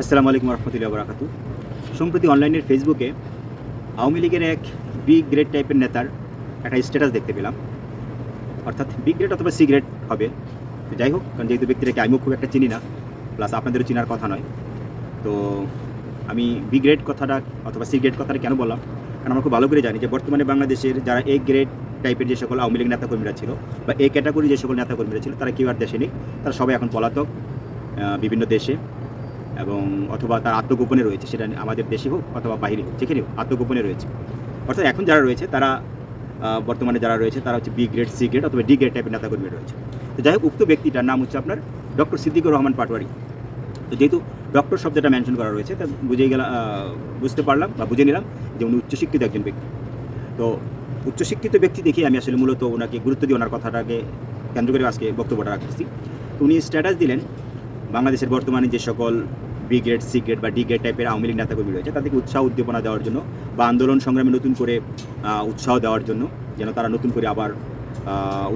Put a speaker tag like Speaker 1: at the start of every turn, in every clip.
Speaker 1: আসসালামু আলাইকুম রহমতুল্লাহ বরাকাতু সম্প্রতি অনলাইনের ফেসবুকে আওয়ামী লীগের এক বি গ্রেড টাইপের নেতার একটা স্ট্যাটাস দেখতে পেলাম। অর্থাৎ বি গ্রেড অথবা সি গ্রেড হবে। যাই হোক, কারণ যেহেতু ব্যক্তিটাকে আমিও খুব একটা চিনি না প্লাস আপনাদেরও চিনার কথা নয়। তো আমি বি গ্রেড কথাটা অথবা সি গ্রেড কথাটা কেন বললাম? কারণ আমরা খুব ভালো করে জানি যে বর্তমানে বাংলাদেশের যারা এ গ্রেড টাইপের যে সকল আওয়ামী লীগ নেতাকর্মীরা ছিল বা এ ক্যাটাগরি যে সকল নেতাকর্মীরা ছিল, তারা কেউ আর দেশে নেই। তারা সবাই এখন পলাতক বিভিন্ন দেশে। এবং অথবা তার আত্মগোপনে রয়েছে, সেটা আমাদের দেশে হোক অথবা বাইরে হোক, যেখানে হোক আত্মগোপনে রয়েছে। অর্থাৎ এখন যারা রয়েছে, তারা বর্তমানে যারা রয়েছে, তারা হচ্ছে বি গ্রেড সি গ্রেড অথবা ডি গ্রেড টাইপের নেতাকর্মী রয়েছে। তো যাই হোক, উক্ত ব্যক্তিটার নাম হচ্ছে আপনার ডক্টর সিদ্দিকুর রহমান পাটোয়ারি। তো যেহেতু ডক্টর শব্দটা মেনশন করা রয়েছে, তা বুঝে গেলাম বুঝতে পারলাম বা বুঝে নিলাম যে উনি উচ্চশিক্ষিত একজন ব্যক্তি। তো উচ্চশিক্ষিত ব্যক্তি দেখে আমি আসলে মূলত ওনাকে গুরুত্ব দিয়ে ওনার কথাটাকে কেন্দ্র করে আজকে বক্তব্যটা রাখতেছি। উনি স্ট্যাটাস দিলেন বাংলাদেশের বর্তমানে যে সকল বি গ্রেড সি গ্রেড বা ডি গ্রেড টাইপের আওয়ামী লীগ নেতাকর্মী রয়েছে, তাদেরকে উৎসাহ উদ্দীপনা দেওয়ার জন্য বা আন্দোলন সংগ্রামে নতুন করে উৎসাহ দেওয়ার জন্য যেন তারা নতুন করে আবার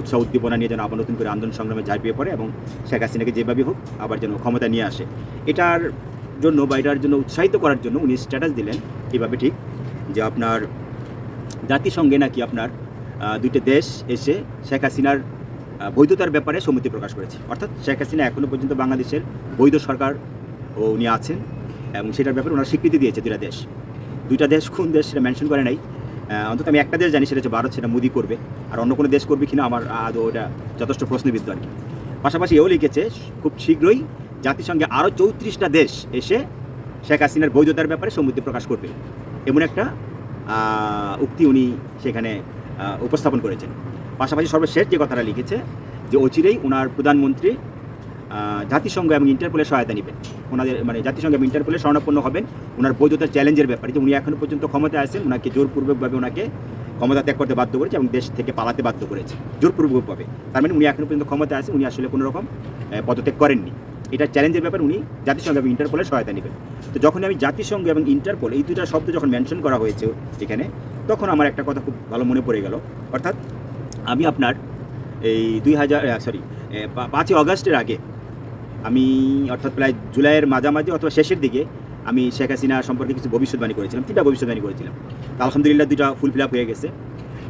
Speaker 1: উৎসাহ উদ্দীপনা নিয়ে যেন আবার নতুন করে আন্দোলন সংগ্রামে ঝাঁপিয়ে পড়ে এবং শেখ হাসিনাকে যেভাবে হোক আবার যেন ক্ষমতা নিয়ে আসে। এটার জন্য বা এটার জন্য উৎসাহিত করার জন্য উনি স্ট্যাটাস দিলেন এভাবে ঠিক যে আপনার জাতিসংঘে নাকি আপনার দুইটা দেশ এসে শেখ হাসিনার বৈধতার ব্যাপারে সম্মতি প্রকাশ করেছে। অর্থাৎ শেখ হাসিনা এখনও পর্যন্ত বাংলাদেশের বৈধ সরকার ও উনি আছেন এবং সেটার ব্যাপারে ওনারা স্বীকৃতি দিয়েছে দুটা দেশ। দুইটা দেশ কোন দেশ সেটা মেনশন করে নাই। অন্তত আমি একটা দেশ জানি, সেটা হচ্ছে ভারত, সেটা মোদি করবে। আর অন্য কোনো দেশ করবে কিনা আমার আদৌ ওটা যথেষ্ট প্রশ্নবিদ্ধ আর কি। পাশাপাশি এও লিখেছে, খুব শীঘ্রই জাতিসংঘে আরও চৌত্রিশটা দেশ এসে শেখ হাসিনার বৈধতার ব্যাপারে সম্মতি প্রকাশ করবে। এমন একটা উক্তি উনি সেখানে উপস্থাপন করেছেন। পাশাপাশি সর্বশেষ যে কথাটা লিখেছে, যে অচিরেই ওনার প্রধানমন্ত্রী জাতিসংঘ এবং ইন্টারপোলের সহায়তা নেবেন। ওনাদের মানে জাতিসংঘ এবং ইন্টারপোলের শরণাপন্ন হবেন। ওনার বৈধতার চ্যালেঞ্জের ব্যাপারে। যে উনি এখনও পর্যন্ত ক্ষমতায় আছেন, ওনাকে জোরপূর্বকভাবে ওনাকে ক্ষমতা ত্যাগ করতে বাধ্য করেছে এবং দেশ থেকে পালাতে বাধ্য করেছে। জোরপূর্বকভাবে। তার মানে উনি এখনও পর্যন্ত ক্ষমতায় আছেন, উনি আসলে কোনো রকম পদত্যাগ করেননি। এটা চ্যালেঞ্জের ব্যাপারে, উনি জাতিসংঘ এবং ইন্টারপোলের সহায়তা নেবেন। তো যখন আমি জাতিসংঘ এবং ইন্টারপোল এই দুটা শব্দ যখন মেনশন করা হয়েছে এখানে, তখন আমার একটা কথা খুব ভালো মনে পড়ে গেল। অর্থাৎ আমি আপনার এই দুই হাজার সরি পাঁচই অগস্টের আগে আমি অর্থাৎ প্রায় জুলাইয়ের মাঝামাঝি অথবা শেষের দিকে আমি শেখ হাসিনা সম্পর্কে কিছু ভবিষ্যৎবাণী করেছিলাম। তিনটা ভবিষ্যৎবাণী করেছিলাম। তো আলহামদুলিল্লাহ দুটা ফুল ফিল আপ হয়ে গেছে।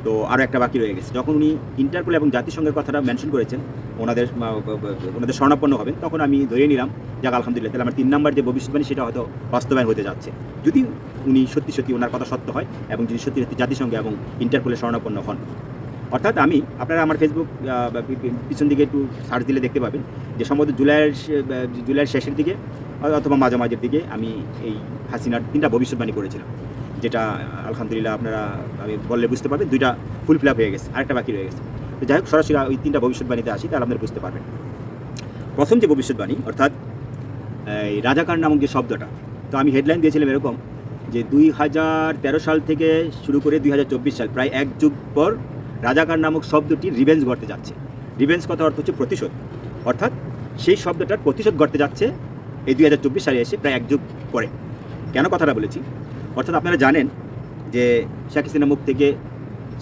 Speaker 1: তো আরও একটা বাকি রয়ে গেছে। যখন উনি ইন্টারপোল এবং জাতিসংঘের কথাটা মেনশন করেছেন, ওনাদের ওনাদের স্বর্ণাপন্ন হবেন, তখন আমি ধরে নিলাম, যাক, আলহামদুলিল্লাহ, তাহলে আমার তিন নম্বর যে ভবিষ্যৎবাণী, সেটা হয়তো বাস্তবায়ন হতে যাচ্ছে। যদি উনি সত্যি সত্যি ওনার কথা সত্য হয় এবং যদি সত্যি সত্যি জাতিসংঘ এবং ইন্টারপোলের স্বর্ণাপন্ন হন অর্থাৎ আমি, আপনারা আমার ফেসবুক পিছন দিকে একটু সার্চ দিলে দেখতে পাবেন যে সম্ভবত জুলাইয়ের জুলাইয়ের শেষের দিকে অথবা মাঝামাঝির দিকে আমি এই হাসিনার তিনটা ভবিষ্যৎবাণী করেছিলাম। যেটা, আলহামদুলিল্লাহ আপনারা, আমি বললে বুঝতে পারবেন, দুইটা ফুল ফিল আপ হয়ে গেছে, আরেকটা বাকি রয়ে গেছে। তো যাই হোক, সরাসরি ওই তিনটা ভবিষ্যৎবাণীতে আসি, তাহলে আপনারা বুঝতে পারবেন। প্রথম যে ভবিষ্যৎবাণী, অর্থাৎ, এই রাজাকার নামক যে শব্দটা, তো আমি হেডলাইন দিয়েছিলাম এরকম যে দুই হাজার তেরো সাল থেকে শুরু করে দুই হাজার চব্বিশ সাল, প্রায় এক যুগ পর রাজাকার নামক শব্দটি রিভেঞ্জ ঘটতে যাচ্ছে। রিভেঞ্জ কথা অর্থ হচ্ছে প্রতিশোধ। অর্থাৎ সেই শব্দটার প্রতিশোধ ঘটতে যাচ্ছে এই দুই হাজার চব্বিশ সালে এসে প্রায় এক যুগ পরে। কেন কথাটা বলেছি? অর্থাৎ আপনারা জানেন যে শেখ হাসিনার মুখ থেকে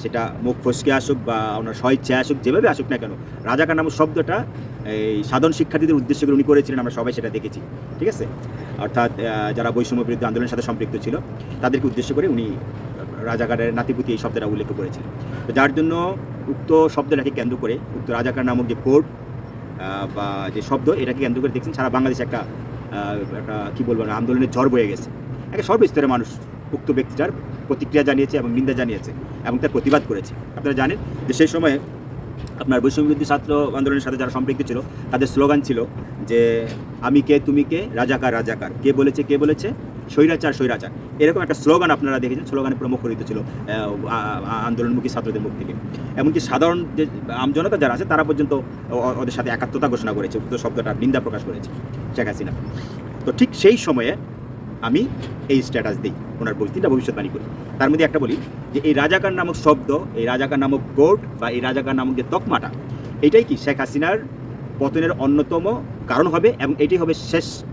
Speaker 1: সেটা মুখ ফসকে আসুক বা ওনার স্বইচ্ছায় আসুক, যেভাবে আসুক না কেন, রাজাকার নামক শব্দটা এই সাধারণ শিক্ষার্থীদের উদ্দেশ্য করে উনি করেছিলেন, আমরা সবাই সেটা দেখেছি। ঠিক আছে? অর্থাৎ যারা বৈষম্য বিরুদ্ধে আন্দোলনের সাথে সম্পৃক্ত ছিল, তাদেরকে উদ্দেশ্য করে উনি রাজাকারের নাতিপুতি এই শব্দটা উল্লেখ করেছিলেন তো যার জন্য উক্ত শব্দটাকে কেন্দ্র করে উক্ত রাজাকার নামক যে কোড বা যে শব্দ, এটাকে কেন্দ্র করে দেখছেন সারা বাংলাদেশে একটা একটা কী বলব না, আন্দোলনের ঝড় বয়ে গেছে। একটা সর্বস্তরের মানুষ, উক্ত ব্যক্তিটার প্রতিক্রিয়া জানিয়েছে এবং নিন্দা জানিয়েছে এবং তার প্রতিবাদ করেছে। আপনারা জানেন যে সেই সময়ে আপনার বৈষম্যবিরোধী ছাত্র আন্দোলনের সাথে যারা সম্পৃক্ত ছিল, তাদের স্লোগান ছিল যে, আমি কে, তুমি কে? রাজাকার রাজাকার। কে বলেছে কে বলেছে? স্বৈরাচার স্বৈরাচার। এরকম একটা স্লোগান আপনারা দেখেছেন স্লোগানে প্রমুখরিত ছিল আহ, আ- আ- আন্দোলনমুখী ছাত্রদের মুখ থেকে। এমনকি সাধারণ যে আমজনতা যারা আছে তারা পর্যন্ত ওদের সাথে একাত্মতা ঘোষণা করেছে উক্ত শব্দটা নিন্দা প্রকাশ করেছে শেখ হাসিনা। তো ঠিক সেই সময়ে আমি এই স্ট্যাটাস দিই ওনার বই ভবিষ্যৎবাণী করি। তার মধ্যে একটা বলি যে এই রাজাকার নামক শব্দ এই রাজাকার নামক কোড বা এই রাজাকার নামক যে তকমাটা এটাই কি শেখ হাসিনার পতনের অন্যতম কারণ হবে এবং এটাই হবে শেষ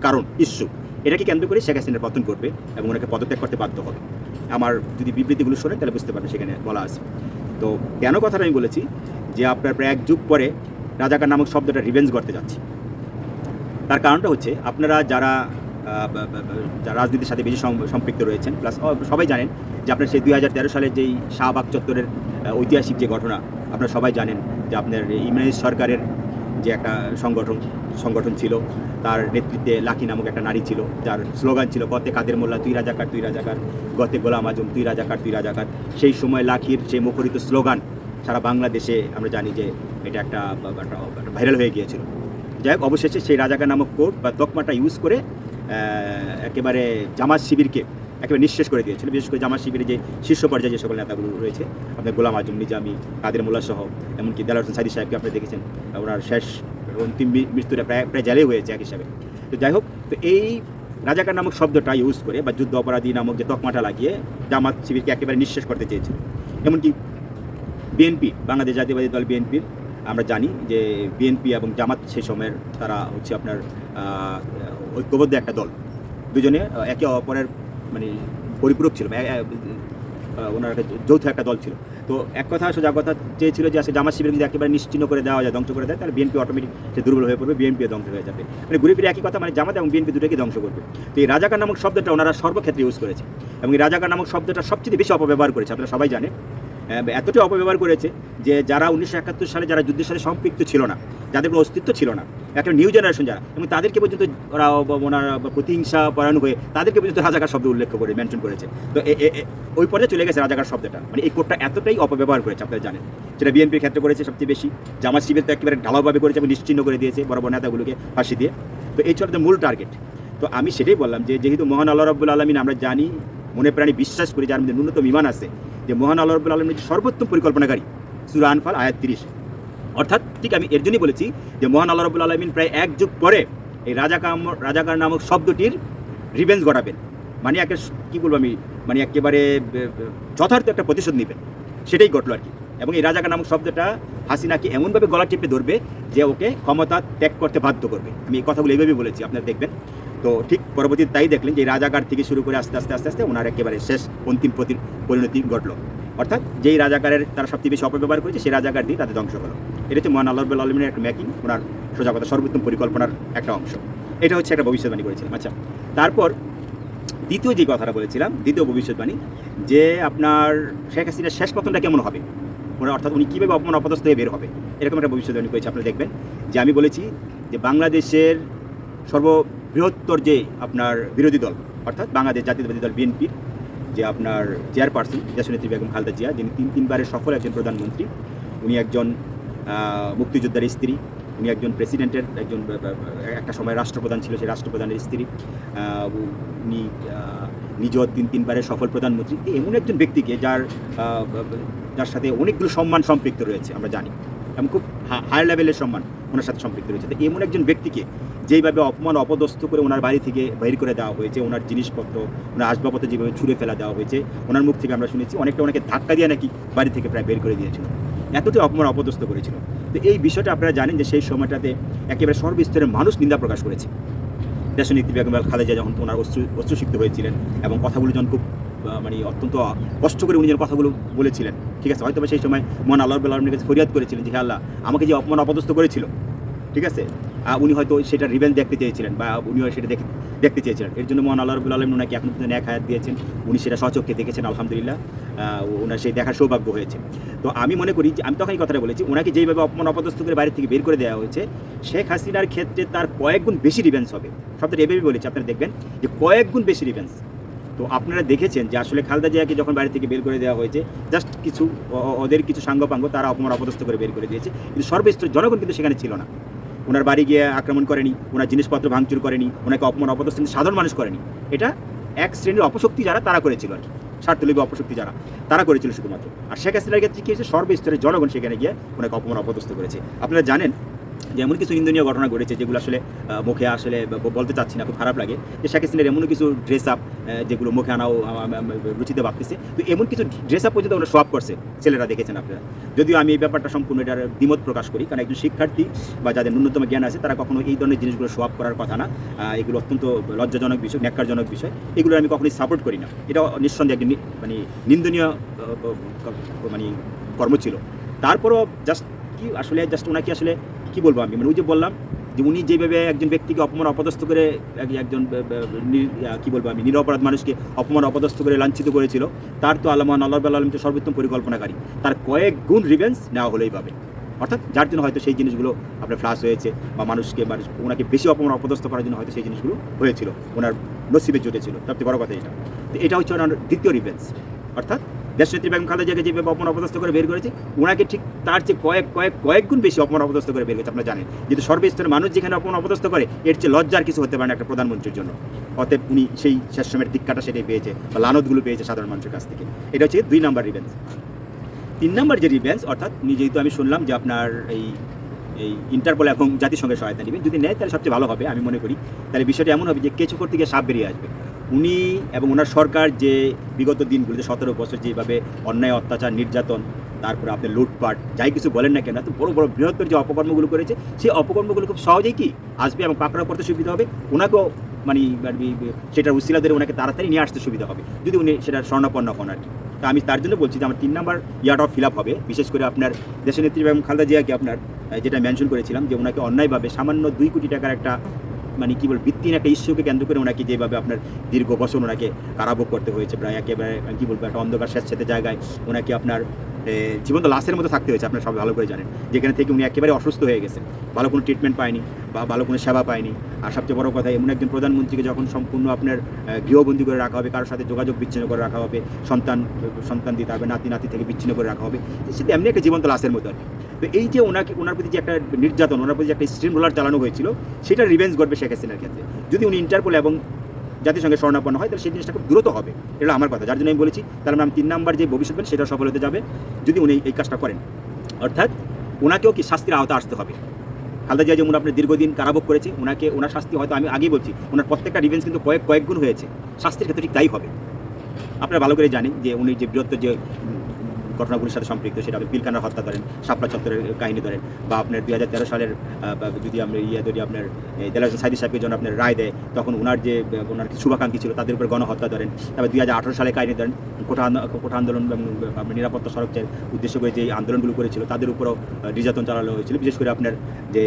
Speaker 1: কারণ ইস্যু? এটাকে কেন্দ্র করে শেখ হাসিনার পতন করবে এবং ওনাকে পদত্যাগ করতে বাধ্য হবে। আমার যদি বিবৃতিগুলো শোনেন, তাহলে বুঝতে পারবেন সেখানে বলা আছে। তো কেন কথাটা আমি বলেছি? যে আপনার প্রায় এক যুগ পরে রাজাকার নামক শব্দটা রিভেঞ্জ করতে যাচ্ছে। তার কারণটা হচ্ছে, আপনারা যারা রাজনীতির সাথে বেশি সম্পৃক্ত রয়েছেন প্লাস সবাই জানেন যে আপনার সেই দুই হাজার তেরো সালের যেই শাহবাগ চত্বরের ঐতিহাসিক যে ঘটনা, আপনারা সবাই জানেন যে আপনার ইমরান সরকারের যে একটা সংগঠন সংগঠন ছিল, তার নেতৃত্বে লাকি নামক একটা নারী ছিল, যার স্লোগান ছিল, গতে কাদের মোল্লা, তুই রাজাকার তুই রাজাকার, গতে গোলাম আজম, তুই রাজাকার তুই রাজাকার। সেই সময় লাখির যে মুখরিত স্লোগান, সারা বাংলাদেশে আমরা জানি যে এটা একটা ভাইরাল হয়ে গিয়েছিল। যাই হোক, অবশেষে সেই রাজাকার নামক কোড বা তকমাটা ইউজ করে একেবারে জামাত শিবিরকে একেবারে নিঃশেষ করে দিয়েছিল। বিশেষ করে জামাত শিবিরের যে শীর্ষ পর্যায়ে যে সকল নেতাগুলো রয়েছে, আপনার গোলাম আজম, নিজামি, কাদের মোল্লা সহ, এমনকি দেলার হোসেন সাইদি সাহেবকে আপনি দেখেছেন, ওনার শেষ অন্তিম মৃত্যুটা প্রায় প্রায় জেলে হয়েছে এক হিসাবে। তো যাই হোক, তো এই রাজাকার নামক শব্দটা ইউজ করে বা যুদ্ধ অপরাধী নামক যে তকমাটা লাগিয়ে জামাত শিবিরকে একেবারে নিঃশেষ করতে চেয়েছিল। এমনকি বিএনপি বাংলাদেশ জাতীয়বাদী দল বিএনপির আমরা জানি যে বিএনপি এবং জামাত সেই সময়ের তারা হচ্ছে আপনার ঐক্যবদ্ধ একটা দল। দুজনে একে অপরের মানে পরিপূরক ছিল ওনার একটা যৌথ একটা দল ছিল। তো এক কথা, সোজা কথা চেয়েছিল যে আসলে জামাত শিবির যদি একেবারে নিশ্চিন্ন করে দেওয়া যায়, ধ্বংস করে দেয়, তাহলে বিএনপি অটোমেটিক সে দুর্বল হয়ে পড়বে, বিএনপিও ধ্বংস হয়ে যাবে। মানে ঘুরে ফিরে একই কথা মানে জামাত এবং বিএনপি দুটোকে ধ্বংস করবে। তো এই রাজাকার নামক শব্দটা ওনারা সর্বক্ষেত্রে ইউজ করেছে। এবং এই রাজাকার নামক শব্দটা সবচেয়ে বেশি অপব্যবহার করেছে, আপনারা সবাই জানেন। এতটাই অপব্যবহার করেছে যে যারা উনিশশো একাত্তর সালে যারা যুদ্ধের সাথে সম্পৃক্ত ছিল না, যাদের কোনো অস্তিত্ব ছিল না, একটা নিউ জেনারেশন যারা, এবং তাদেরকে পর্যন্ত ওরা ওনারা প্রতিহিংসা পরায়ণ হয়ে তাদেরকে পর্যন্ত রাজাকার শব্দ উল্লেখ করে মেনশন করেছে। তো ওই পর্যায়ে চলে গেছে রাজাকার শব্দটা। মানে এই কোডটা এতটাই অপব্যবহার করেছে, আপনারা জানেন। সেটা বিএনপির ক্ষেত্রে করেছে সবচেয়ে বেশি। জামাত শিবির তো একেবারে ঢালাওভাবে করেছে এবং নিশ্চিন্ন করে দিয়েছে বড় বড় নেতাগুলোকে ফাঁসি দিয়ে। তো এই ছিল মূল টার্গেট তো আমি সেটাই বললাম যে, যেহেতু মহান আল্লাহ রব্বুল আলমিন আমরা জানি মনে প্রাণী বিশ্বাস করি যার মধ্যে ন্যূনতম ইমান আছে যে মহান আল্লাহ রব্বুল আলমিন হচ্ছে সর্বোত্তম পরিকল্পনাকারী। সুরা আনফাল আয়াত তিরিশ। অর্থাৎ ঠিক আমি এর জন্যই বলেছি যে মহান আল্লাহ রব্বুল আলমিন প্রায় এক যুগ পরে এই রাজাকার রাজাকার নামক শব্দটির রিভেঞ্জ ঘটাবেন। মানে একে কী বলব আমি? মানে একেবারে যথার্থ একটা প্রতিশোধ নেবেন। সেটাই ঘটলো আর কি এবং এই রাজাকার নামক শব্দটা হাসিনাকে এমনভাবে গলা টিপে ধরবে যে ওকে ক্ষমতা ত্যাগ করতে বাধ্য করবে। আমি এই কথাগুলো এইভাবেই বলেছি, আপনারা দেখবেন। তো ঠিক পরবর্তী তাই দেখলেন যে রাজাকার থেকে শুরু করে আস্তে আস্তে আস্তে আস্তে ওনার একেবারে শেষ অন্তিম প্রতি পরিণতি ঘটলো। অর্থাৎ যেই রাজাকারের তারা সবচেয়ে বেশি অপব্যবহার করেছে, সেই রাজাকার দিয়ে তাদের ধ্বংস হলো। এটা হচ্ছে মহান আল্লাহ আলমিনের একটা ম্যাকিং ওনার সোজা কথা সর্বোত্তম পরিকল্পনার একটা অংশ। এটা হচ্ছে একটা ভবিষ্যৎবাণী করেছিলাম। আচ্ছা তারপর দ্বিতীয় যে কথাটা বলেছিলাম, দ্বিতীয় ভবিষ্যৎবাণী, যে আপনার শেখ হাসিনার শেষ পতনটা কেমন হবে? ওনার অর্থাৎ উনি কীভাবে অপমান অপদস্থ হয়ে বের হবে? এরকম একটা ভবিষ্যৎবাণী করেছে আপনারা দেখবেন। যে আমি বলেছি যে বাংলাদেশের সর্ববৃহত্তর যে আপনার বিরোধী দল, অর্থাৎ বাংলাদেশ জাতীয়তাবাদী দল বিএনপির যে আপনার চেয়ারপারসন দেশনেত্রী বেগম খালেদা জিয়া, যিনি তিন তিনবারের সফল একজন প্রধানমন্ত্রী, উনি একজন মুক্তিযোদ্ধার স্ত্রী, উনি একজন প্রেসিডেন্টের একজন একটা সময় রাষ্ট্রপ্রধান ছিল সেই রাষ্ট্রপ্রধানের স্ত্রী উনি নিজেও তিন তিনবারের সফল প্রধানমন্ত্রী। এমন একজন ব্যক্তিকে যার যার সাথে অনেকগুলো সম্মান সম্পৃক্ত রয়েছে, আমরা জানি। এবং খুব হায়ার লেভেলের সম্মান ওনার সাথে সম্পৃক্ত রয়েছে। তো এমন একজন ব্যক্তিকে যেইভাবে অপমান, অপদস্থ করে ওনার বাড়ি থেকে বের করে দেওয়া হয়েছে, ওনার জিনিসপত্র, ওনার আসবাবপত্র যেভাবে ছুঁড়ে ফেলা দেওয়া হয়েছে, ওনার মুখ থেকে আমরা শুনেছি, অনেকটা ওনাকে ধাক্কা দিয়ে নাকি বাড়ি থেকে প্রায় বের করে দিয়েছিল। এতটাই অপমান, অপদস্থ করেছিল। তো এই বিষয়টা আপনারা জানেন যে সেই সময়টাতে একেবারে সর্বস্তরের মানুষ নিন্দা প্রকাশ করেছে। দেশনীতি বেগম খালেজা যখন ওনার অস্ত্র অস্ত্রসিক্ত হয়েছিলেন এবং কথাগুলো যখন খুব মানে অত্যন্ত কষ্ট করে উনি যেন কথাগুলো বলেছিলেন। ঠিক আছে? হয়তো সেই সময় মন আল্লাহ আলমের কাছে ফরিয়াদ করেছিলেন যে, হে আল্লাহ, আমাকে যে অপমান অপদস্থ করেছিল, ঠিক আছে? উনি হয়তো সেটা রিভেল দেখতে চেয়েছিলেন বা উনিও সেটা দেখে দেখতে চেয়েছিলেন। এর জন্য মহান আল্লাহ রবুল আলম ওনাকে এখন পর্যন্ত এক হায়াত দিয়েছেন। উনি সেটা সচক্ষে দেখেছেন, আলহামদুলিল্লাহ। ওনার সেই দেখার সৌভাগ্য হয়েছে। তো আমি মনে করি যে, আমি তখন এই কথাটা বলেছি ওনাকে যেইভাবে অপমান অপদস্থ করে বাইরে থেকে বের করে দেওয়া হয়েছে, শেখ হাসিনার ক্ষেত্রে তার কয়েক গুণ বেশি রিভেন্স হবে। শব্দটা এভাবে বলেছি, আপনারা দেখবেন যে কয়েক গুণ বেশি রিভেন্স তো আপনারা দেখেছেন যে আসলে খালদা জিয়াকে যখন বাড়ি থেকে বের করে দেওয়া হয়েছে জাস্ট কিছু ওদের কিছু সাঙ্গপাঙ্গ তারা অপমান অপদস্থ করে বের করে দিয়েছে। কিন্তু সর্বস্তর জনগণ কিন্তু সেখানে ছিল না। ওনার বাড়ি গিয়ে আক্রমণ করেনি, ওনার জিনিসপত্র ভাঙচুর করেনি, ওনাকে অপমান অপদস্থ সাধারণ মানুষ করেনি। এটা এক শ্রেণির অপশক্তি যারা, তারা করেছিল আর কি। স্বার্থলোভী অপশক্তি যারা, তারা করেছিল শুধুমাত্র। আর শেখ হাসিনার ক্ষেত্রে কী হয়েছে? সর্বস্তরের জনগণ সেখানে গিয়ে ওনাকে অপমান অপদস্থ করেছে। আপনারা জানেন যে এমন কিছু নিন্দনীয় ঘটনা ঘটেছে যেগুলো আসলে মুখে আসলে বলতে চাচ্ছি না, খুব খারাপ লাগে। যে শেখ হাসিনার এমন কিছু ড্রেস আপ যেগুলো মুখে আনাও রুচিতে ভাবতেছে। তো এমন কিছু ড্রেস আপ পর্যন্ত ওরা শো করছে, ছেলেরা দেখেছেন আপনারা। যদিও আমি এই ব্যাপারটা সম্পূর্ণ এটার দ্বিমত প্রকাশ করি, কারণ একজন শিক্ষার্থী বা যাদের ন্যূনতম জ্ঞান আছে, তারা কখনো এই ধরনের জিনিসগুলো শো করার কথা না। এগুলো অত্যন্ত লজ্জাজনক বিষয়, ন্যাক্কারজনক বিষয়। এগুলো আমি কখনোই সাপোর্ট করি না। এটা নিঃসন্দেহে একটি মানে নিন্দনীয় মানে কর্ম ছিল। তারপরও জাস্ট কি, আসলে জাস্ট ওনাকে আসলে কি বলব আমি মানে ওই যে বললাম যে উনি যেভাবে একজন ব্যক্তিকে অপমান অপদস্থ করে এক- একজন কি বলব আমি নিরপরাধ মানুষকে অপমান অপদস্থ করে লাঞ্ছিত করেছিল, তার তো আল্লাহ আল্লাহ আলম তো সর্বোত্তম পরিকল্পনাকারী। তার কয়েক গুণ রিভেন্স নেওয়া হলেই পাবে। অর্থাৎ যার জন্য হয়তো সেই জিনিসগুলো আপনার ফ্লাশ হয়েছে বা মানুষকে মানুষ, ওনাকে বেশি অপমান অপদস্থ করার জন্য হয়তো সেই জিনিসগুলো হয়েছিল, ওনার নসিবে জুটেছিল। সবচেয়ে বড় কথা এটা। তো এটা হচ্ছে ওনার দ্বিতীয় রিভেন্স অর্থাৎ দেশনেত্রী বেগম খালেদা জিয়াকে যেভাবে অপমান অপদস্থ করে বের করেছে, ওনাকে ঠিক তার চেয়ে কয়েক কয়েক কয়েক গুণ বেশি অপমান অপদস্থ করে বের করেছে, আপনারা জানেন। যেহেতু সর্বস্তরের মানুষ যেখানে অপমান অপদস্থ করে, এর চেয়ে লজ্জার কিছু হতে পারে না একটা প্রধানমন্ত্রীর জন্য। অতএব উনি সেই শেষ সময়ের ধিক্কাটা সেটাই পেয়েছে, বা লানতগুলো পেয়েছে সাধারণ মানুষের কাছ থেকে। এটা হচ্ছে দুই নাম্বার রিভেন্স তিন নাম্বার যে রিভেন্স অর্থাৎ উনি যেহেতু আমি শুনলাম যে আপনার এই এই ইন্টারপোল এবং জাতিসংঘের সহায়তা নেবেন, যদি নেয় তাহলে সবচেয়ে ভালো হবে, আমি মনে করি। তাহলে বিষয়টা এমন হবে যে কেঁচু করতে গিয়ে সাপ বেরিয়ে আসবে। উনি এবং ওনার সরকার যে বিগত দিনগুলোতে সতেরো বছর যেভাবে অন্যায়, অত্যাচার, নির্যাতন, তারপরে আপনি লুটপাট, যাই কিছু বলেন না কেন তো বড় বড় বৃহত্তর যে অপকর্মগুলো করেছে, সেই অপকর্মগুলো খুব সহজেই কি আসবে এবং পাকড়াও করতে সুবিধা হবে? ওনাকেও মানে সেটার উসিলা ধরে ওনাকে তাড়াতাড়ি নিয়ে আসতে সুবিধা হবে, যদি উনি সেটা স্বর্ণাপন্ন হন আর কি। তা আমি তার জন্য বলছি যে আমার তিন নাম্বার অফ ফিল আপ হবে, বিশেষ করে আপনার দেশের নেত্রী এবং খালেদা জিয়াকে আপনার যেটা মেনশন করেছিলাম যে ওনাকে অন্যায়ভাবে সামান্য দুই কোটি টাকার একটা মানে কি বল ভিত্তিহীন একটা ইস্যুকে কেন্দ্র করে ওনাকে যেভাবে আপনার দীর্ঘ বছর ওনাকে কারাভোগ করতে হয়েছে, প্রায় একেবারে কী বলব, একটা অন্ধকার স্বেচ্ছাতে জায়গায় ওনাকে আপনার জীবন্ত লাশের মতো থাকতে হয়েছে, আপনারা সব ভালো করে জানেন। যেখানে থেকে উনি একেবারে অসুস্থ হয়ে গেছেন ভালো কোনো ট্রিটমেন্ট পায়নি বা ভালো কোনো সেবা পায়নি। আর সবচেয়ে বড় কথা, এমন একজন প্রধানমন্ত্রীকে যখন সম্পূর্ণ আপনার গৃহবন্দী করে রাখা হবে, কারোর সাথে যোগাযোগ বিচ্ছিন্ন করে রাখা হবে, সন্তান সন্তান দিতে হবে, নাতি নাতি থেকে বিচ্ছিন্ন করে রাখা হবে সেটা এমনি একটা জীবন্ত লাশের মতো আর কি। তো এই যে ওনাকে, ওনার প্রতি যে একটা নির্যাতন, ওনার প্রতি যে একটা স্ট্রিম রোলার চালানো হয়েছিল সেটা রিভেঞ্জ করবে শেখ হাসিনার ক্ষেত্রে। যদি উনি ইন্টারপোল এবং জাতিসংঘে স্বর্ণাপন্ন হয়, তাহলে সেই জিনিসটা খুব দ্রুত হবে। এটা আমার কথা। যার জন্য আমি বলেছি তার আমি তিন নাম্বার যে ভবিষ্যৎ সেটা সফল হতে যাবে যদি উনি এই কাজটা করেন। অর্থাৎ ওনাকেও কি শাস্তির আওতা আসতে হবে। খালদা জিয়া যেমন আপনার দীর্ঘদিন কারাভোগ করেছে ওনাকে ওনার শাস্তি হয়তো আমি আগেই বলছি ওনার প্রত্যেকটা রিভেন্স কিন্তু কয়েক কয়েক গুণ হয়েছে। শাস্তির ক্ষেত্রে ঠিক তাই হবে। আপনারা ভালো করে জানেন যে উনি যে বৃহত্তর যে ঘটনাগুলির সাথে সম্পৃক্ত, সেটা আপনি পিলকানার হত্যা ধরেন শাপলা চত্বরের কাহিনী ধরেন, বা আপনার দুই তেরো সালের যদি আমরা ইয়ে ধরি, আপনার দেলাজ সাইদি সাহেবকে যখন আপনার রায় দেয়, তখন ওনার যে ওনার শুভাকাঙ্ক্ষী ছিল, তাদের উপর গণহত্যা ধরেন। তারপর দুই হাজার আঠারো সালে কাহিনী ধরেন, কোঠা কোটা আন্দোলন নিরাপত্তা সড়কের উদ্দেশ্য করে যে আন্দোলনগুলো করেছিল, তাদের উপরও নির্যাতন চালানো হয়েছিল। বিশেষ করে আপনার যে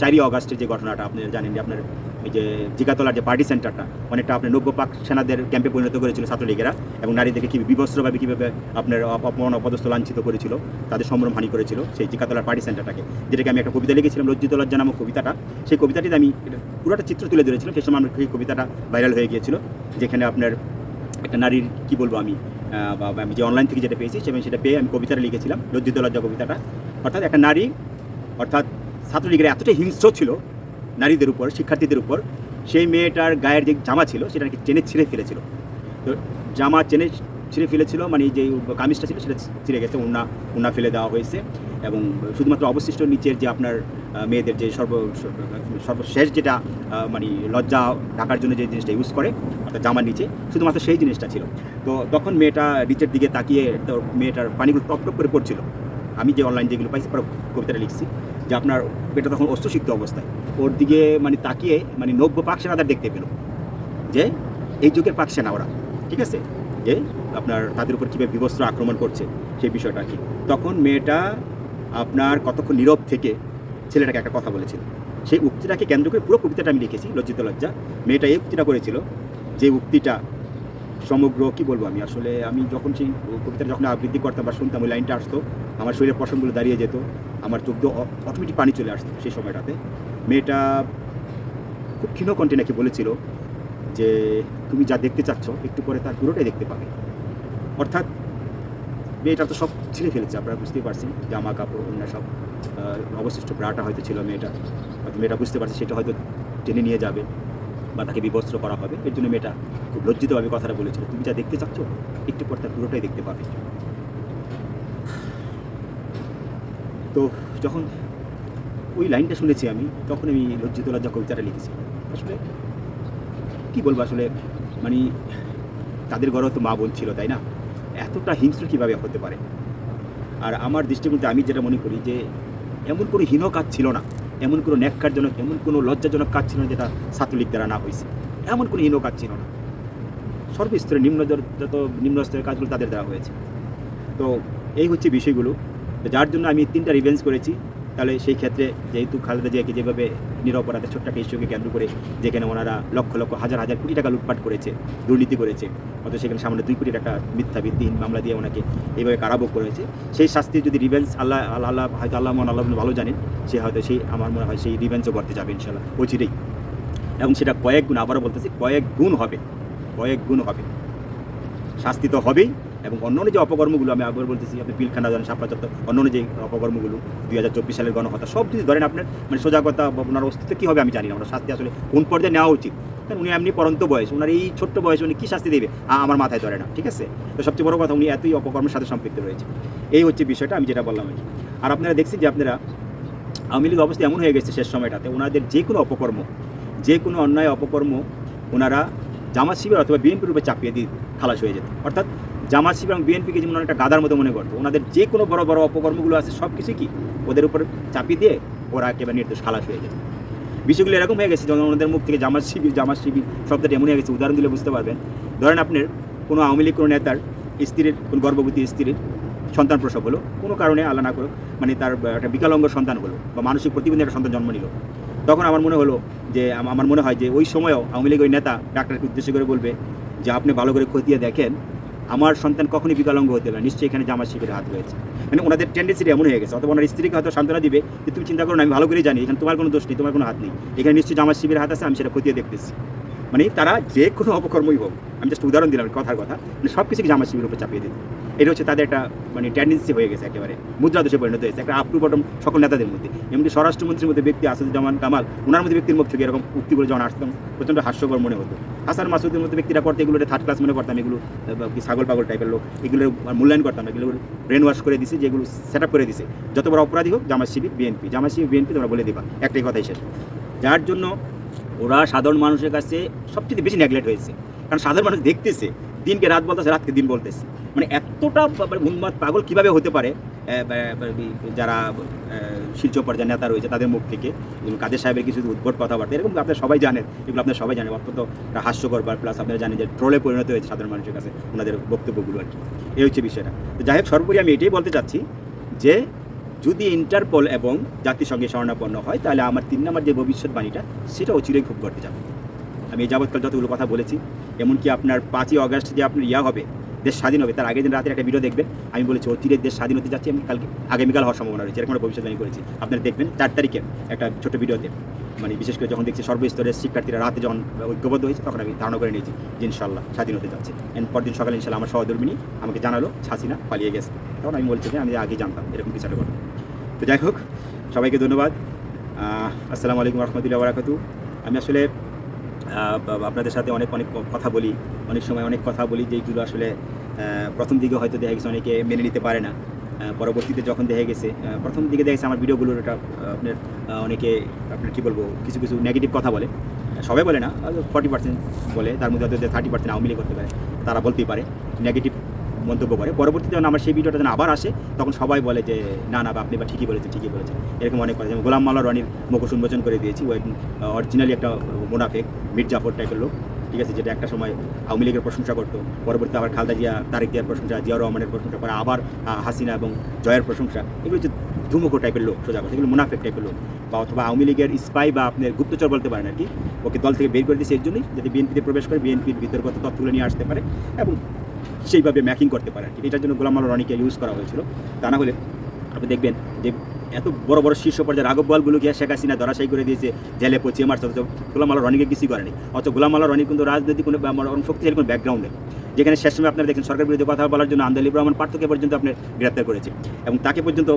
Speaker 1: চারই অগাস্টের যে ঘটনাটা, আপনি জানেন যে আপনার এই যে জিগাতলার যে পার্টি সেন্টারটা, অনেকটা আপনার নব্য পাক সেনাদের ক্যাম্পে পরিণত করেছিল ছাত্রলীগেরা এবং নারীদেরকে কী বিবস্ত্রভাবে, কীভাবে আপনার অপ- অপমান অপদস্থ লাঞ্ছিত করেছিল, তাদের সম্ভ্রম হানি করেছিল সেই জিকাতলার পার্টি সেন্টারটাকে। যেটাকে আমি একটা কবিতা লিখেছিলাম লজ্জিত লজ্জা নামক কবিতাটা। সেই কবিতাটিতে আমি পুরোটা চিত্র তুলে ধরেছিলাম, সেই সময় আমার সেই কবিতাটা ভাইরাল হয়ে গিয়েছিল, যেখানে আপনার একটা নারীর, কী বলব আমি বা আমি যে অনলাইন থেকে যেটা পেয়েছি, সেখানে সেটা পেয়ে আমি কবিতাটা লিখেছিলাম লজ্জিত লজ্জা কবিতাটা। অর্থাৎ একটা নারী, অর্থাৎ ছাত্রলীগের এতটাই হিংস্র ছিল নারীদের উপর, শিক্ষার্থীদের উপর, সেই মেয়েটার গায়ের যে জামা ছিল, সেটা নাকি টেনে ছিঁড়ে ফেলেছিল। তো জামা চেনে ছিঁড়ে ফেলেছিল মানে যে কামিজটা ছিল, সেটা ছিঁড়ে গেছে উন্না উন্না ফেলে দেওয়া হয়েছে এবং শুধুমাত্র অবশিষ্ট নিচের যে আপনার মেয়েদের যে সর্ব, সর্বশেষ যেটা মানে লজ্জা ঢাকার জন্য যে জিনিসটা ইউজ করে, অর্থাৎ জামার নিচে, শুধুমাত্র সেই জিনিসটা ছিল। তো তখন মেয়েটা নিচের দিকে তাকিয়ে তোর মেয়েটার পানিগুলো টপ টপ করে পড়ছিল। আমি যে অনলাইন যেগুলো পাইছি পরে কবিতাটা লিখছি যে আপনার মেয়েটা তখন অস্ত্রসিক্ত অবস্থায়। ওর দিকে মানে তাকিয়ে মানে নব্য পাক সেনাদের দেখতে পেল। যে এই যুগের পাক সেনা ওরা, ঠিক আছে? যে আপনার তাদের উপর কীভাবে বিভস্ত্র আক্রমণ করছে সেই বিষয়টা কি। তখন মেয়েটা আপনার কতক্ষণ নীরব থেকে ছেলেটাকে একটা কথা বলেছিল। সেই উক্তিটাকে কেন্দ্র করে পুরো কবিতাটা আমি লিখেছি, লজ্জিত লজ্জা। মেয়েটা এই উক্তিটা করেছিল যে উক্তিটা সমগ্র, কি বলব আমি, আসলে আমি যখন সেই কবিতাটা যখন আবৃত্তি করতাম বা শুনতাম, ওই লাইনটা আসতো, আমার শরীরের পশমগুলো দাঁড়িয়ে যেত, আমার চোখ দিয়ে অটোমেটিক পানি চলে আসতো সেই সময়টাতে। মেয়েটা খুব ক্ষীণ কণ্ঠে নাকি বলেছিল যে, তুমি যা দেখতে চাচ্ছ, একটু পরে তার পুরোটাই দেখতে পাবে। অর্থাৎ মেয়েটা তো সব ছিঁড়ে ফেলেছে, আপনারা বুঝতেই পারছেন, জামা, কাপড়, অন্য সব অবশিষ্ট ব্রাটা হয়তো ছিল মেয়েটা হয়তো মেয়েটা বুঝতে পারছে, সেটা হয়তো টেনে নিয়ে যাবে। বা তাকে বিবস্ত্র করা হবে। এর জন্য মেয়েটা খুব লজ্জিতভাবে কথাটা বলেছিল। তুমি যা দেখতে চাচ্ছ, একটু পর তার পুরোটাই দেখতে পাবে। তো যখন ওই লাইনটা শুনেছি আমি, তখন আমি লজ্জিত, লজ্জা কবিতাটা লিখেছি। আসলে কি বলব আসলে মানে তাদের ঘরেও তো মা বোন ছিল, তাই না? এতটা হিংস্র কীভাবে হতে পারে? আর আমার দৃষ্টিকোণতে আমি যেটা মনে করি যে, এমন কোনো হীন কাজ ছিল না। এমন কোনো ন্যাক্কারজনক, এমন কোনো লজ্জাজনক কাজ ছিল না যেটা সাতলিক দ্বারা না হয়েছে। এমন কোনো হীন কাজ ছিল না। সর্বস্তরে নিম্ন যত নিম্ন স্তরের কাজগুলো তাদের দেওয়া হয়েছে। তো এই হচ্ছে বিষয়গুলো। যার জন্য আমি তিনটা রিভেন্স করেছি। তাহলে সেই ক্ষেত্রে যেহেতু খালেদা জিয়াকে যেভাবে নিরপরাধে ছোট্ট একটা ইস্যুকে কেন্দ্র করে যেখানে ওনারা লক্ষ লক্ষ, হাজার হাজার কোটি টাকা লুটপাট করেছে, দুর্নীতি করেছে, অথচ সেখানে সামনে দুই কোটি একটা মিথ্যা ভিত্তিহীন মামলা দিয়ে ওনাকে এইভাবে কারাভোগ করেছে, সেই শাস্তির যদি রিভেন্স আল্লাহ আল্লাহ আল্লাহ, হয়তো আল্লাহ মন আল্লাহ ভালো জানেন, সে হয়তো সেই, আমার মনে হয় সেই রিভেন্সও করতে যাবে ইনশাল্লাহ অচিরেই। এবং সেটা কয়েক গুণ, আবারও বলতেছি, কয়েক গুণ হবে, কয়েক গুণ হবে। শাস্তি তো হবেই এবং অন্যান্য যে অপকর্মগুলো, আমি আবার বলতেছি, আপনি পিলখানা ধরেন, সাপলা চত্বর, অন্যান্য যে অপকর্মগুলো, দুই হাজার চব্বিশ সালের গণহত্যা, সব যদি ধরেন আপনার মানে সোজাগতা বা ওনার অস্তিত্ব কী হবে আমি জানি না, ওনার শাস্তি আসলে কোন পর্যায়ে নেওয়া উচিত। কারণ উনি এমনি পরন্ত বয়স, ওনার এই ছোট্ট বয়সে উনি কী শাস্তি দেবে? আমার মাথায় ধরে না, ঠিক আছে? তো সবচেয়ে বড় কথা, উনি এতই অপকর্মের সাথে সম্পৃক্ত রয়েছে। এই হচ্ছে বিষয়টা, আমি যেটা বললাম আর আর আপনারা দেখছি যে আপনারা, আওয়ামী লীগ অবস্থা এমন হয়ে গেছে শেষ সময়টাতে, ওনাদের যে কোনো অপকর্ম, যে কোনো অন্যায় অপকর্ম, ওনারা জামাত শিবির অথবা বিএনপির উপরে চাপিয়ে দিয়ে খালাস হয়ে যেত। অর্থাৎ জামাত শিবির এবং বিএনপিকে যেমন একটা গাদার মতো মনে করতো, ওনাদের যে কোনো বড় বড় অপকর্মগুলো আছে, সব কিছুই কি ওদের উপর চাপিয়ে দিয়ে ওরা একেবারে নির্দোষ, খালাস হয়ে যেত বিষয়গুলো এরকম হয়ে গেছে যখন ওনাদের মুখ থেকে জামাত শিবির জামাত শিবির শব্দটা এমন হয়ে গেছে, উদাহরণ দিলে বুঝতে পারবেন। ধরেন আপনার কোনো আওয়ামী লীগ, কোনো নেতার স্ত্রীর, কোনো গর্ভবতী স্ত্রীর সন্তান প্রসব হলো, কোনো কারণে আল্লাহ না করুক মানে তার একটা বিকলাঙ্গ সন্তান হলো, বা মানসিক প্রতিবন্ধী একটা সন্তান জন্ম নিল। তখন আমার মনে হলো যে আমার মনে হয় যে, ওই সময়ও আওয়ামী লীগ ওই নেতা ডাক্তারকে উদ্দেশ্য করে বলবে যে, আপনি ভালো করে খতিয়ে দেখেন আমার সন্তান কখনই বিকলাঙ্গ হতে পারে নিশ্চয়ই এখানে জামা শিবের হাত রয়েছে। মানে ওনাদের টেন্ডেন্সিটা এমন হয়ে গেছে। অথবা ওনার স্ত্রীকে হয়তো সান্ত্বনা দিবে যে, তুমি চিন্তা করো না, আমি ভালো করে জানি। এখানে তোমার কোনো দোষ নেই, তোমার কোনো হাত নেই। এখানে নিশ্চয়ই জামা শিবের হাত আছে, আমি সেটা খতিয়ে দেখতেছি। মানে তারা যে কোনো অপকর্মই হোক, আমি জাস্ট উদাহরণ দিলাম কথার কথা মানে সব কিছুকে জামাত শিবিরের উপর চাপিয়ে দিত এটা হচ্ছে তাদের একটা মানে টেন্ডেন্সি হয়ে গেছে একেবারে। মুদ্রা দোষে পরিণত হয়েছে। একটা আপ টু বটম সকল নেতাদের মধ্যে। এমনি স্বরাষ্ট্রমন্ত্রীর মধ্যে ব্যক্তি আসাদুজ্জামান কামাল ওনার মধ্যে ব্যক্তির মুখ থেকে এরকম উক্তিগুলো যখন আসতাম প্রচণ্ড হাস্যকর মনে হতো। হাসান মাসুদের মধ্যে ব্যক্তিরা করতে এগুলো থার্ড ক্লাস মনে করতাম, এগুলো ছাগল পাগল টাইপের লোক, এগুলো মূল্যায়ন করতাম এগুলো ব্রেন ওয়াশ করে দিছে যেগুলো সেট আপ করে দিছে। যত বড় অপরাধী হোক, জামাত শিবির বিএনপি জামাত শিবির বিএনপি তোমরা বলে দিবা। একটাই কথাই শেষ। যার জন্য ওরা সাধারণ মানুষের কাছে সবচেয়ে বেশি নেগলেক্ট হয়েছে। কারণ সাধারণ মানুষ দেখতেছে, দিনকে রাত বলতেছে, রাতকে দিন বলতেছে। মানে এতটা মানে উন্মাদ পাগল কীভাবে হতে পারে? যারা শীর্ষ পর্যায়ের নেতা রয়েছে, তাদের মুখ থেকে। কাদের সাহেবের কিছু উদ্ভট কথাবার্তা, এরকম আপনারা সবাই জানেন? এগুলো আপনারা সবাই জানেন, অত্যন্ত হাস্যকর বা প্লাস আপনারা জানেন যে ট্রোলে পরিণত হয়েছে সাধারণ মানুষের কাছে, ওনাদের বক্তব্যগুলো আর কি। এই হচ্ছে বিষয়টা। তো যাই হোক, সর্বোপরি আমি এটাই বলতে চাচ্ছি যে যদি ইন্টারপোল এবং জাতিসংঘে স্বর্ণাপন্ন হয়, তাহলে আমার তিন নম্বর যে ভবিষ্যৎবাণীটা সেটা অচিরেই খুব ঘটতে যাবে। আমি এই যাবৎকাল যতগুলো কথা বলেছি, এমনকি আপনার পাঁচই অগস্ট যে আপনার ইয়া হবে দেশ স্বাধীন হবে, তার আগের দিন রাতের একটা ভিডিও দেখবেন। আমি বলেছি অচিরে দেশ স্বাধীন হতে যাচ্ছে, আমি কালকে আগামীকাল হওয়ার সম্ভাবনা রয়েছে। এরকম একটা ভবিষ্যৎবাণী করেছি। আপনারা দেখবেন, চার তারিখে একটা ছোট ভিডিওতে মানে বিশেষ করে যখন দেখছি সর্বস্তরের শিক্ষার্থীরা রাতে যখন ঐক্যবদ্ধ হয়েছে, তখন আমি ধারণা করে নিয়েছি যে ইনশাল্লাহ স্বাধীন হতে যাচ্ছে। এন্ড পরদিন সকালে ইনশাল্লাহ আমার সহধর্মিনী আমাকে জানালো, ছাসিনা পালিয়ে গেছে। তখন আমি বলছি যে, আমি আগে জানতাম। এরকম কিছু একটা তো যাই হোক, সবাইকে ধন্যবাদ। আসসালামু আলাইকুম রহমতুল্লাহ বারাকাতু আমি আসলে আপনাদের সাথে অনেক অনেক কথা বলি, অনেক সময় অনেক কথা বলি যেগুলো আসলে প্রথম দিকে হয়তো দেখা গেছে অনেকে মেনে নিতে পারে না। পরবর্তীতে যখন দেখা গেছে প্রথম দিকে দেখেছে আমার ভিডিওগুলোর একটা আপনার অনেকে, আপনার কী বলব, কিছু কিছু নেগেটিভ কথা বলে। সবাই বলে না ফর্টি পার্সেন্ট বলে, তার মধ্যে হয়তো থার্টি পার্সেন্ট আওয়ামী করতে পারে, তারা বলতেই পারে। নেগেটিভ মন্তব্য করে। পরবর্তীতে যখন আমার সেই ভিডিওটা যখন আবার আসে, তখন সবাই বলে যে, না না বা আপনি বা ঠিকই বলেছেন ঠিকই বলেছেন। এরকম অনেক কথা। যেমন গোলাম মাল্লা, রনির মুখোশ উন্মোচন করে দিয়েছি। ওই অরিজিনালি একটা মোনাফেক মির জাফর টাইপের লোক, ঠিক আছে, যেটা একটা সময় আওয়ামী লীগের প্রশংসা করতো। পরবর্তীতে আবার খালদা জিয়া, তারেক জিয়ার প্রশংসা, জিয়া রহমানের প্রশংসা করে আবার হাসিনা এবং জয়ের প্রশংসা। এগুলো হচ্ছে ধুমুকো টাইপের লোক, সোজা কথা। এগুলো মুনাফেক টাইপের লোক। বা অথবা আওয়ামী লীগের স্পাই বা আপনার গুপ্তচর বলতে পারেন আর কি। ওকে দল থেকে বের করে দিয়েছে এর জন্যই, যাতে বিএনপিতে প্রবেশ করে বিএনপির বিতর্কত তথ্যগুলো নিয়ে আসতে পারে। এবং সেইভাবে ম্যাকিং করতে পারে আর কি। এটার জন্য গোলাম আল্লাহ রনিকে ইউজ করা হয়েছিল। তা না হলে আপনি দেখবেন যে এত বড় বড় শীর্ষ পর্যায়ের বলগুলো বলগুলোকে শেখ হাসিনা ধরাশাই করে দিয়েছে, জেলে পচিয়ে মারছে, অথচ গোলাম আল্লাহ রনিকে কিছুই করেনি। অথচ গোলাম আল্লাহ রনি কিন্তু রাজনৈতিক কোনো শক্তিশালী কোনো ব্যাকগ্রাউন্ড নেই। যেখানে শেষ সময় আপনারা দেখেন সরকার বিরুদ্ধে কথা বলার জন্য আন্দোলিব রহমান পার্থকে পর্যন্ত আপনার গ্রেপ্তার করেছে এবং তাকে পর্যন্ত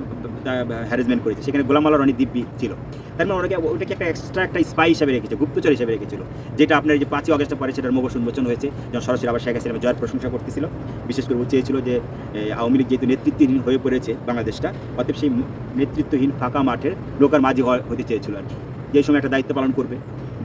Speaker 1: হ্যারাসমেন্ট করেছে। সেখানে গোলাম আল্লাহ রনি দিব্যি ছিল। তার মানে ওনাকে, ওটাকে একটা এক্সট্রা একটা স্পাই হিসাবে রেখেছে, গুপ্তচর হিসাবে রেখেছিল। যেটা আপনার যে পাঁচই অগস্টের পরে সেটার মুখোশ উন্মোচন হয়েছে, যখন সরাসরি আবার শেখ হাসিনা জয়ের প্রশংসা করতেছিল। বিশেষ করে চেয়েছিল যে আওয়ামী লীগ যেহেতু নেতৃত্বহীন হয়ে পড়েছে বাংলাদেশটা, অতএব সেই নেতৃত্বহীন ফাঁকা মাঠের লোকার মাঝি হতে চেয়েছিল আর কি। যে সময় একটা দায়িত্ব পালন করবে।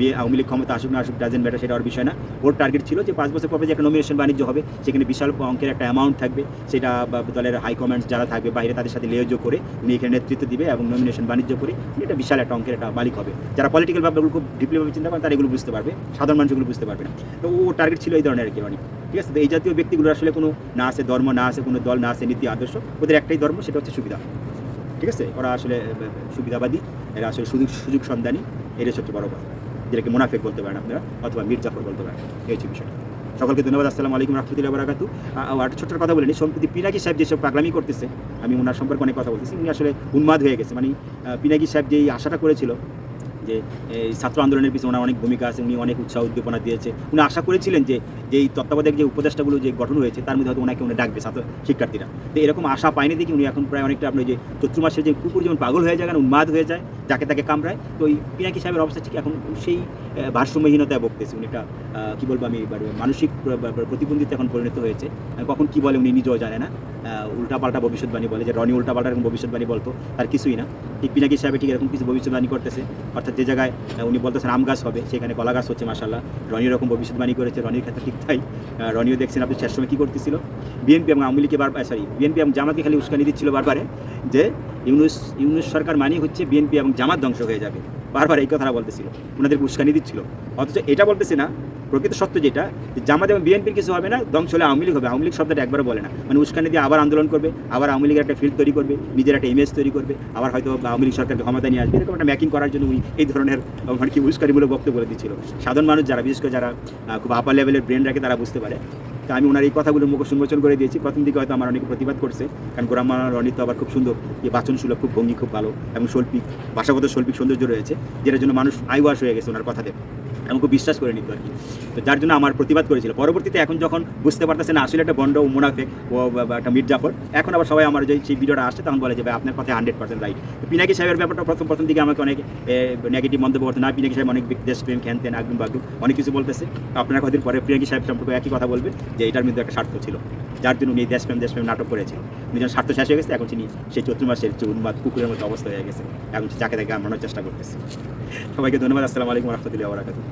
Speaker 1: বিয়ে আওয়ামী লীগ ক্ষমতা আসুক না আসুক ডাজেন্ট ম্যাটার সেটা ওর বিষয় না। ওর টার্গেট ছিল যে পাঁচ বছর পরে যে একটা নমিনেশন বাণিজ্য হবে, সেখানে বিশাল অঙ্কের একটা অ্যামাউন্ট থাকবে। সেটা দলের হাইকমান্ড যারা থাকবে, বাইরে তাদের সাথে লিয়োজ করে উনি এখানে নেতৃত্ব দিবে এবং নমিনেশন বাণিজ্য করে উনি একটা বিশাল একটা অঙ্কের একটা মালিক হবে। যারা পলিটিক্যাল ব্যাপারগুলো খুব ডিপলিভাবে চিন্তা করেন, তারা এগুলো বুঝতে পারবে, সাধারণ মানুষগুলো বুঝতে পারবে না। তো ও টার্গেট ছিল এই ধরনের আর কি মানে। ঠিক আছে? এই জাতীয় ব্যক্তিগুলো আসলে কোনো না আছে ধর্ম, না আছে কোনো দল, না আছে নীতি, আদর্শ, ওদের একটাই ধর্ম, সেটা হচ্ছে সুবিধা। ঠিক আছে? ওরা আসলে সুবিধাবাদী, এরা আসলে সুযোগ সুযোগ সন্ধানী এটা সবচেয়ে বড় কথা। যেটাকে মুনাফেক বলতে পারেন আপনারা, অথবা মির্জাফর বলতে পারেন। এই হচ্ছে বিষয়টা। সকলকে ধন্যবাদ, আসসালামু আলাইকুম রহমতুল্লাহ বারাকাতু আর ছোট্ট কথা বলিনি, সম্প্রতি পিনাকি সাহেব যেসব পাগলামি করতেছে, আমি ওনার সম্পর্কে অনেক কথা বলতেছি, উনি আসলে উন্মাদ হয়ে গেছে। মানে পিনাকি সাহেব যেই আশাটা করেছিল যে ছাত্র আন্দোলনের পিছনে ওনার অনেক ভূমিকা আছে, উনি অনেক উৎসাহ উদ্দীপনা দিয়েছে, উনি আশা করেছিলেন যে যে এই তত্ত্বাবধায়ক যে উপদেষ্টাগুলো যে গঠন হয়েছে, তার মধ্যে হয়তো ওনাকে উনি ডাকবে ছাত্র শিক্ষার্থীরা। তো এরকম আশা পায়নি দেখি উনি এখন প্রায় অনেকটা আপনি যে চৈত্র মাসে যে কুকুর যেমন পাগল হয়ে যায় উন্মাদ হয়ে যায়, যাকে তাকে কামড়ায়, তো ওই পিনাকি সাহেবের অবস্থা ঠিক এখন সেই ভারসাম্যহীনতায় ভুগতেছে উনি। একটা কী বলব আমি মানসিক প্র- প্র- প্রতিবন্ধিতা এখন পরিণত হয়েছে। কখন কি বলে উনি নিজেও জানে না। উল্টাপাল্টা ভবিষ্যৎবাণী বলে যে রনি উল্টাপাল্টা এরকম ভবিষ্যৎবাণী বলতো, তার কিছুই না। ঠিক পিনাকি সাহেব ঠিক এরকম কিছু ভবিষ্যৎবাণী করতেছে। অর্থাৎ যে জায়গায় উনি বলতেছেন আম গাছ হবে, সেখানে কলা গাছ হচ্ছে মাসাল্লাহ রনি এরকম ভবিষ্যৎবাণী করেছে, রনির ক্ষেত্রে ঠিক তাই রনিও দেখছেন আপনি শেষ সময় কী করতেছিল? বিএনপি এবং আওয়ামী লীগকে বারবার সরি বিএনপি এবং জামাতকে খালি উস্কানি দিচ্ছিল বারবারে যে ইউনুস ইউনুস সরকার মানেই হচ্ছে বিএনপি এবং জামাত ধ্বংস হয়ে যাবে। বারবার এই কথাটা বলতেছিল, ওনাদেরকে উস্কানি দিচ্ছিল। অথচ এটা বলতেছে না প্রকৃত সত্য যেটা জামাত এবং বিএনপির কিছু হবে না, ধ্বংস হলে আওয়ামী লীগ হবে। আওয়ামী লীগ শব্দটা একবার বলে না। মানে উস্কানি দিয়ে আবার আন্দোলন করবে, আবার আওয়ামী লীগের একটা ফিল্ড তৈরি করবে, নিজের একটা ইমেজ তৈরি করবে, আবার হয়তো আওয়ামী লীগ সরকারকে ক্ষমতা নিয়ে আসবে, এরকম একটা ম্যাকিং করার জন্য উনি এই ধরনের মানে কি উস্কানিমূলক বক্তব্য বলে দিচ্ছিল। সাধারণ মানুষ যারা, বিশেষ করে যারা খুব আপার লেভেলের ব্রেন রাখে, তারা বুঝতে পারে। তা আমি ওনার এই কথাগুলো মুখ উন্মোচন করে দিয়েছি। প্রথম দিকে হয়তো আমার অনেক প্রতিবাদ করছে, কারণ গোরাম্মা রনি তো আবার খুব সুন্দর, যে বাচন সুলভ খুব ভঙ্গি, খুব ভালো, এবং শৈল্পিক, ভাষাগত শৈল্পিক সৌন্দর্য রয়েছে, যেটার জন্য মানুষ আইওয়াশ হয়ে গেছে ওনার কথাতে। খুব বিশ্বাস করে নিত আর কি। তো যার জন্য আমার প্রতিবাদ করেছিল। পরবর্তীতে এখন যখন বুঝতে পারতেছে না আসলে একটা বন্ড ও মুনাফেক ও একটা মির্জাফর এখন আবার সবাই আমার যে, সেই ভিডিওটা আসছে তখন বলে যে, ভাই, আপনার কথা হান্ড্রেড পার্সেন্ট রাইট তো পিনাকি সাহেবের ব্যাপারটা প্রথম প্রথম দিকে আমাকে অনেক নেগেটিভ মন্তব্য করতে না, পিনাকি সাহেব অনেক দেশপ্রেম, খ্যান তেন আগুন, বাগুন, অনেক কিছু বলতেছে। আপনারা কদিন পরে পিনাকি সাহেব সম্পর্কে একই কথা বলবেন, যে এটার মধ্যে একটা স্বার্থ ছিল। যার জন্য উনি দেশপ্রেম দেশপ্রেম নাটক করেছিল। উনি যখন স্বার্থ শেষ হয়ে গেছে, এখন তিনি সেই চৈত্র মাসের যে কুকুরের মতো অবস্থা হয়ে গেছে। এখন যাকে তাকে আমরানোর চেষ্টা করতেছে। সবাইকে ধন্যবাদ। আসসালামু আলাইকুম রহমতুল্লাহ